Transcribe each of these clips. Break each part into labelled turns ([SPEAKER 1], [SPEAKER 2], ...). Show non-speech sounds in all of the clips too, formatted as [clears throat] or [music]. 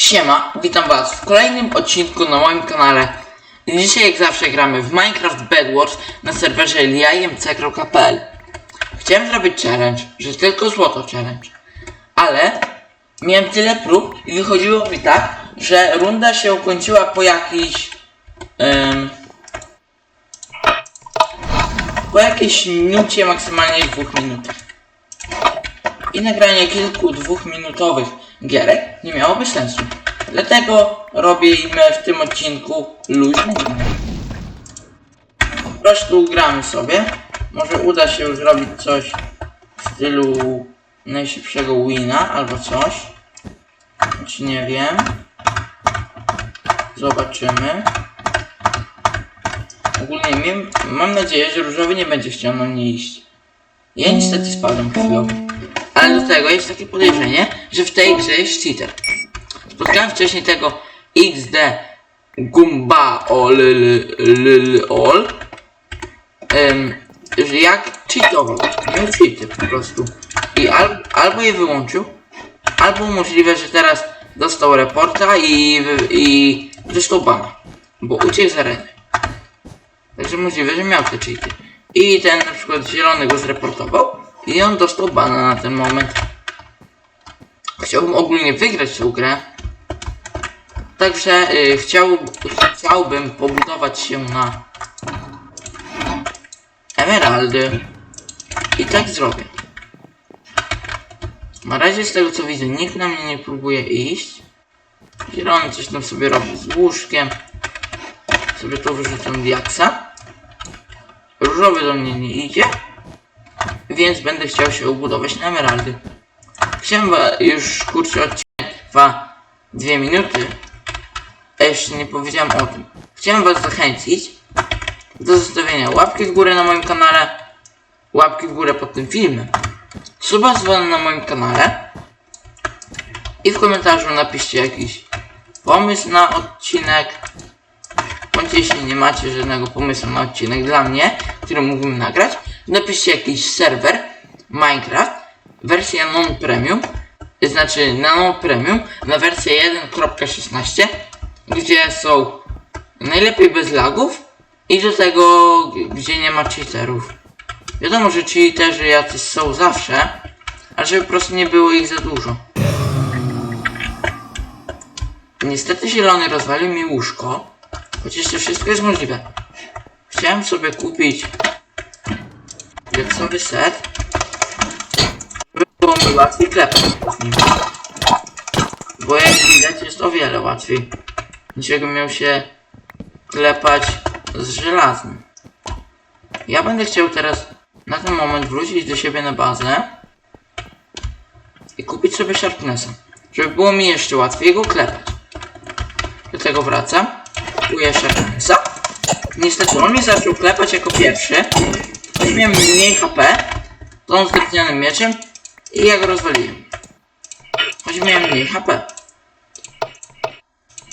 [SPEAKER 1] Siema, witam was w kolejnym odcinku na moim kanale. Dzisiaj jak zawsze gramy w Minecraft Bed Wars na serwerze liamc.pl Chciałem zrobić challenge, że tylko złoto challenge. Ale miałem tyle prób i wychodziło mi tak, że runda się ukończyła po jakiejś... em, po jakiejś minucie, maksymalnie dwóch minutach. I nagranie kilku dwuchminutowych gierek nie miałoby sensu. Dlatego robimy w tym odcinku luźny. Po prostu gramy sobie. Może uda się zrobić coś w stylu najszybszego wina albo coś. Choć nie wiem. Zobaczymy. Ogólnie mam nadzieję, że różowy nie będzie chciał na mnie iść. Ja niestety spadłem chwilowo. Ale do tego jest takie podejrzenie, że w tej grze jest cheater. Spotkałem wcześniej tego XD Gumba ol em, że jak cheatował, miał cheaty po prostu. I al, albo je wyłączył, albo możliwe, że teraz dostał reporta i, i dostał bana, bo uciekł z areny. Także możliwe, że miał te cheaty. I ten na przykład zielony go zreportował i on dostał bana na ten moment. Chciałbym ogólnie wygrać tę grę. Także y, chciał, chciałbym pobudować się na emeraldy. I tak zrobię. Na razie z tego co widzę, nikt na mnie nie próbuje iść. Zielony coś tam sobie robi z łóżkiem. Sobie to wyrzucam diaksa. Różowy do mnie nie idzie. Więc będę chciał się ubudować na emeraldy. Chciałem już kurczę odcinek trwa dwie minuty. A jeszcze nie powiedziałem o tym. Chciałem was zachęcić do zostawienia łapki w górę na moim kanale, łapki w górę pod tym filmem, suba dzwona na moim kanale i w komentarzu napiszcie jakiś pomysł na odcinek. Bądź jeśli nie macie żadnego pomysłu na odcinek dla mnie, który mógłbym nagrać, napiszcie jakiś serwer Minecraft, wersja non-premium, znaczy na non-premium, na wersję 1.16, gdzie są najlepiej bez lagów i do tego, gdzie nie ma cheaterów. Wiadomo, że cheaterzy jacyś są zawsze, a żeby po prostu nie było ich za dużo. Niestety zielony rozwalił mi łóżko, chociaż to wszystko jest możliwe. Chciałem sobie kupić diaksowy set, żeby było mi łatwiej klepać z nim. Bo jak widać jest o wiele łatwiej jakbym miał się klepać z żelaznym. Ja będę chciał teraz na ten moment wrócić do siebie na bazę i kupić sobie Sharpnessa, żeby było mi jeszcze łatwiej go klepać. Do tego wracam, kupuję Sharpnessa. Niestety on mnie zaczął klepać jako pierwszy. Miałem mniej HP, to on mieczem i ja go rozwaliłem. Choć miałem mniej HP.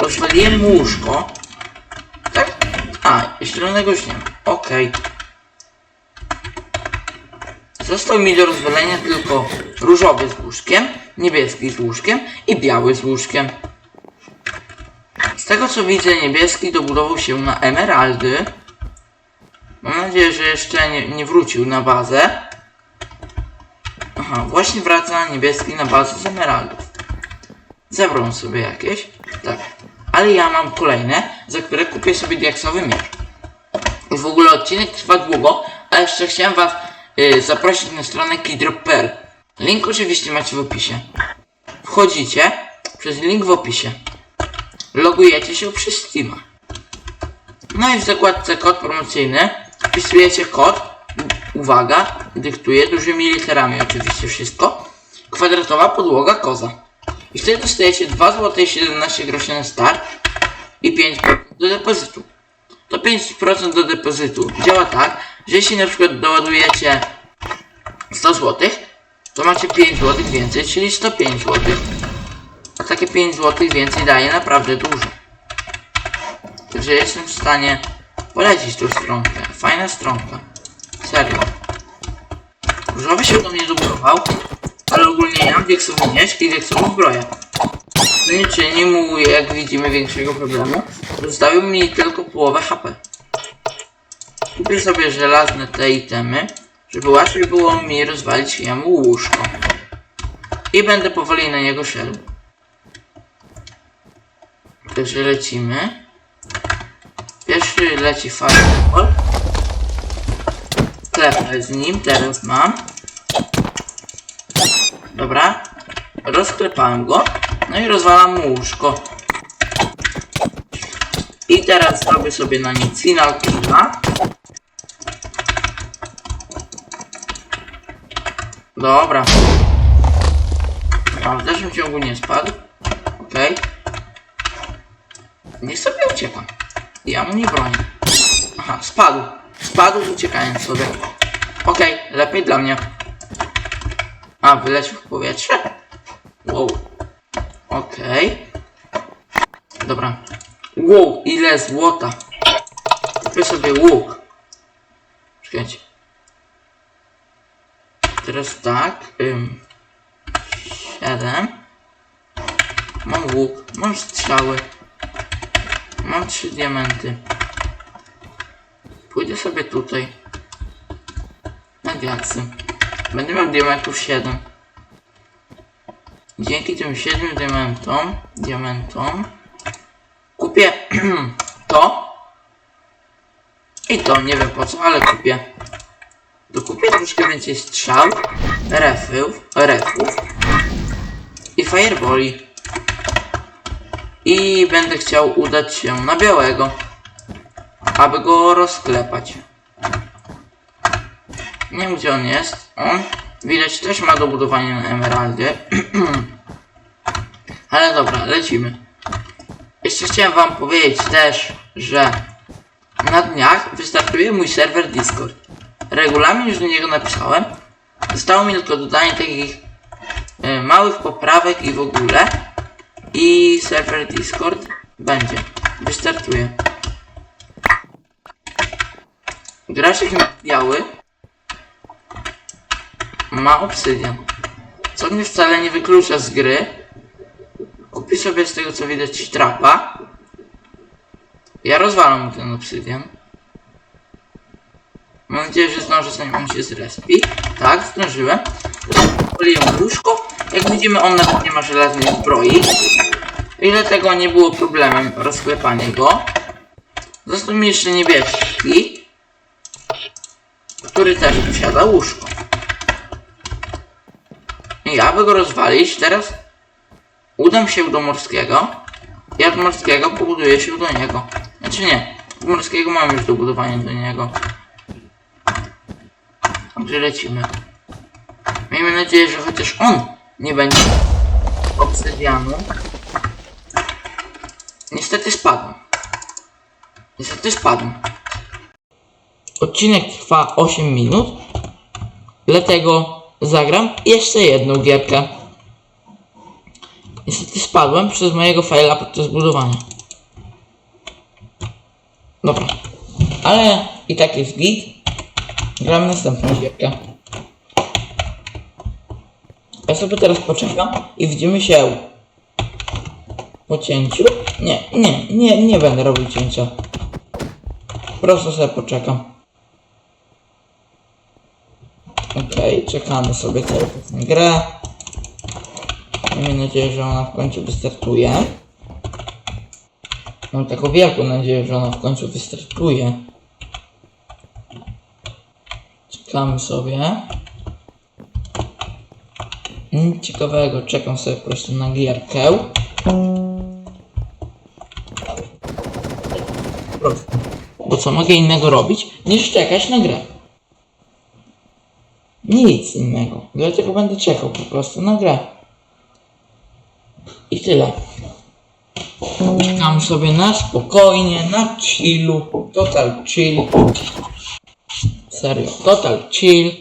[SPEAKER 1] Rozwaliłem łóżko. Tak? A, zielonego już nie. Okej. Został mi do rozwalenia tylko różowy z łóżkiem, niebieski z łóżkiem i biały z łóżkiem. Z tego co widzę, niebieski dobudował się na emeraldy. Nadzieję, że jeszcze nie, nie wrócił na bazę. Aha, właśnie wraca niebieski na bazę z emeraldów. Zebrał sobie jakieś. Tak. Ale ja mam kolejne, za które kupię sobie diaksowy miecz. I w ogóle odcinek trwa długo, a jeszcze chciałem was y, zaprosić na stronę keydrop.pl. Link oczywiście macie w opisie. Wchodzicie przez link w opisie. Logujecie się przez Steama. No i w zakładce kod promocyjny wpisujecie kod. Uwaga, dyktuję dużymi literami oczywiście wszystko. Kwadratowa podłoga koza. I wtedy dostajecie 2 zł i 17 groszy na start i 5% do depozytu. To 5% do depozytu działa tak, że jeśli na przykład doładujecie 100 zł, to macie 5 zł więcej, czyli 105 zł. A takie 5 zł więcej daje naprawdę dużo. Także jestem w stanie polecić tą stronkę. Fajna stronka. Serio. Różowy się do mnie dobudował, ale ogólnie ja mam diaksowy miecz i diaksową zbroję. To nie czyni mu, jak widzimy, większego problemu. Zostawił mi tylko połowę HP. Kupię sobie żelazne te itemy, żeby łatwiej było mi rozwalić jemu łóżko. I będę powoli na niego szedł. Także lecimy. Pierwszy leci Fireball. Klepę z nim, teraz mam. Dobra. Rozklepałem go. No i rozwalam mu łóżko. I teraz zrobię sobie na nim final killa. Dobra. A w dalszym ciągu nie spadł. Okej. Niech sobie ucieka. Ja mu nie bronię. Aha, spadł. Spadł uciekając sobie. Okej, lepiej dla mnie. A, wyleciał w powietrze? Wow. Okej. Dobra. Wow, ile złota. Kupię sobie łuk. Czekajcie. Teraz tak. Ym, siedem. Mam łuk, mam strzały. Mam trzy diamenty. Pójdę sobie tutaj. Diaksy. Będę miał diamentów 7. Dzięki tym 7 diamentom, diamentom kupię [clears throat] to i to, nie wiem po co, ale kupię. Dokupię troszkę więcej strzał, refów, refów i fireballi. I będę chciał udać się na białego, aby go rozklepać. Nie wiem gdzie on jest. On widać też ma do budowania na emeraldzie. [clears throat] Ale dobra, lecimy. Jeszcze chciałem wam powiedzieć też, że na dniach wystartuje mój serwer Discord. Regulamin już do niego napisałem. Zostało mi tylko dodanie takich e, małych poprawek i w ogóle. I serwer Discord będzie. Wystartuje. Graczek biały ma obsydian. Co mnie wcale nie wyklucza z gry. Kupi sobie z tego co widać trapa. Ja rozwalam mu ten obsydian. Mam nadzieję, że zdążę zanim się zrespi. Tak, zdążyłem. Poliłem łóżko. Jak widzimy on nawet nie ma żelaznej zbroi. I dlatego nie było problemem rozklepanie go. Został mi jeszcze niebieski. Który też posiada łóżko. I aby go rozwalić, teraz udam się do morskiego i od morskiego pobuduję się do niego. Znaczy nie, od morskiego mam już do budowania do niego. Także lecimy. Miejmy nadzieję, że chociaż on nie będzie obsydianu. Niestety spadłem. Niestety spadłem. Odcinek trwa 8 minut. Dlatego zagram jeszcze jedną gierkę. Niestety spadłem przez mojego faila podczas budowania. Dobra. Ale i tak jest git. Gram następną gierkę. Ja sobie teraz poczekam i widzimy się po cięciu. Nie, nie, nie, nie będę robił cięcia. Po prostu sobie poczekam. Okej, czekamy sobie cały czas na grę. Miejmy nadzieję, że ona w końcu wystartuje. Mam taką wielką nadzieję, że ona w końcu wystartuje. Czekamy sobie. Nic ciekawego, czekam sobie po prostu na gierkę. Bo co mogę innego robić, niż czekać na grę. Nic innego. Dlatego będę czekał po prostu na grę. I tyle. Czekam sobie na spokojnie, na chillu. Total chill. Serio, total chill.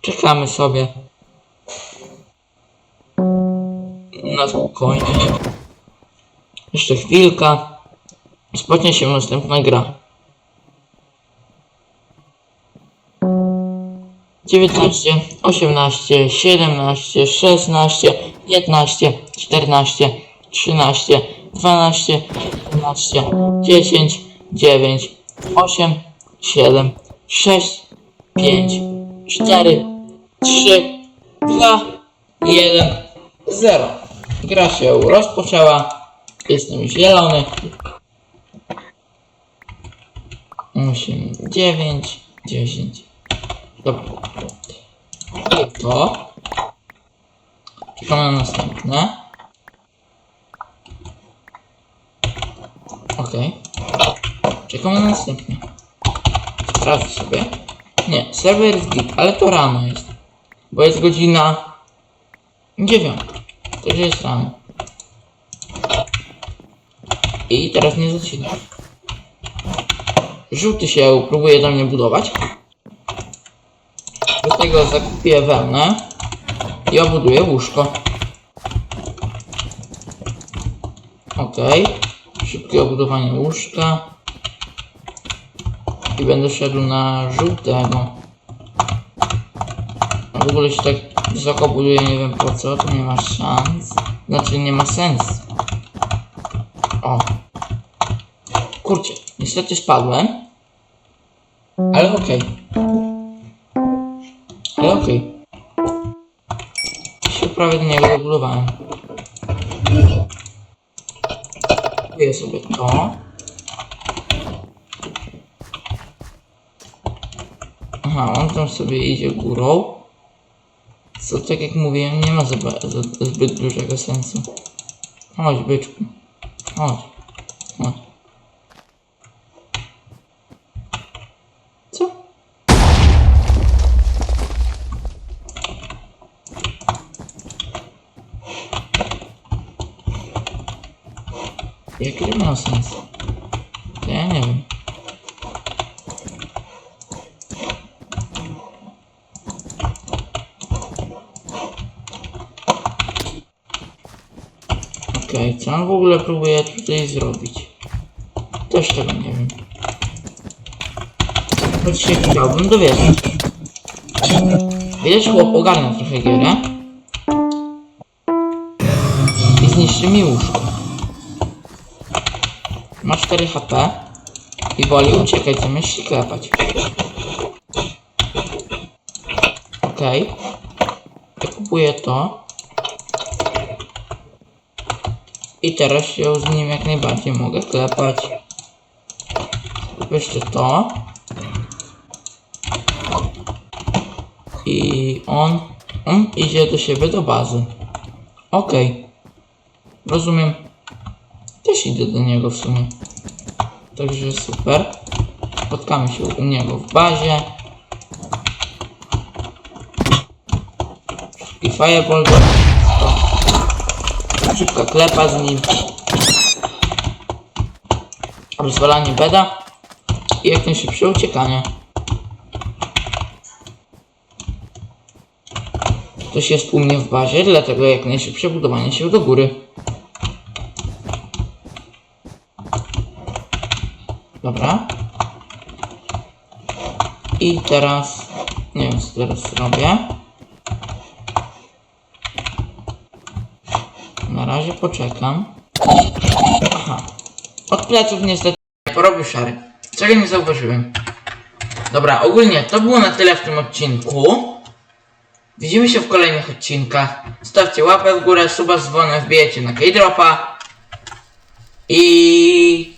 [SPEAKER 1] Czekamy sobie. Na spokojnie. Jeszcze chwilka. Spocznie się następna gra. 19, 18, 17, 16, 15, 14, 13, 12, 11, 10, 9, 8, 7, 6, 5, 4, 3, 2, 1, 0. Gra się rozpoczęła. Jestem zielony. 8, 9, 10. Dobra. To. Czekamy na następne. Okej. Czekamy na następne. Sprawdź sobie. Nie, serwer jest git, ale to rano jest. Bo jest godzina 9. Także jest rano. I teraz nie zacina. Żółty się próbuje do mnie budować. Do tego zakupię wełnę i obuduję łóżko. Okej. Szybkie obudowanie łóżka. I będę szedł na żółtego. W ogóle się tak wysoko buduje, nie wiem po co, to nie ma szans. Znaczy nie ma sensu. O. Kurczę, niestety spadłem. Ale okej. Ale okej. Się prawie do niego dobudowałem. Kupuję sobie to. Aha, on tam sobie idzie górą. Co tak jak mówiłem, nie ma za, zbyt dużego sensu. Chodź, byczku. Chodź. Jaki to miał sens? To ja nie wiem. Okej, co on w ogóle próbuje tutaj zrobić? Też tego nie wiem. Choć się chciałbym dowiedzieć. Widać chłop ogarnia trochę gierę. I zniszczy mi łóżko. Ma 4 HP. I woli uciekać zamiast się klepać. Okej. Ja kupuję to. I teraz się z nim jak najbardziej mogę klepać. Jeszcze to. I on, on idzie do siebie do bazy. Okej. Rozumiem. Też idę do niego w sumie. Także super. Spotkamy się u niego w bazie. I fireball. Szybka klepa z nim. Rozwalanie beda. I jak najszybsze uciekanie. Ktoś jest u mnie w bazie, dlatego jak najszybsze budowanie się do góry. Dobra. I teraz... Nie wiem co teraz robię. Na razie poczekam. Aha. Od pleców niestety porobił szary. Czego nie zauważyłem. Dobra, ogólnie to było na tyle w tym odcinku. Widzimy się w kolejnych odcinkach. Stawcie łapę w górę, suba z dzwonem, wbijecie na K-Dropa. I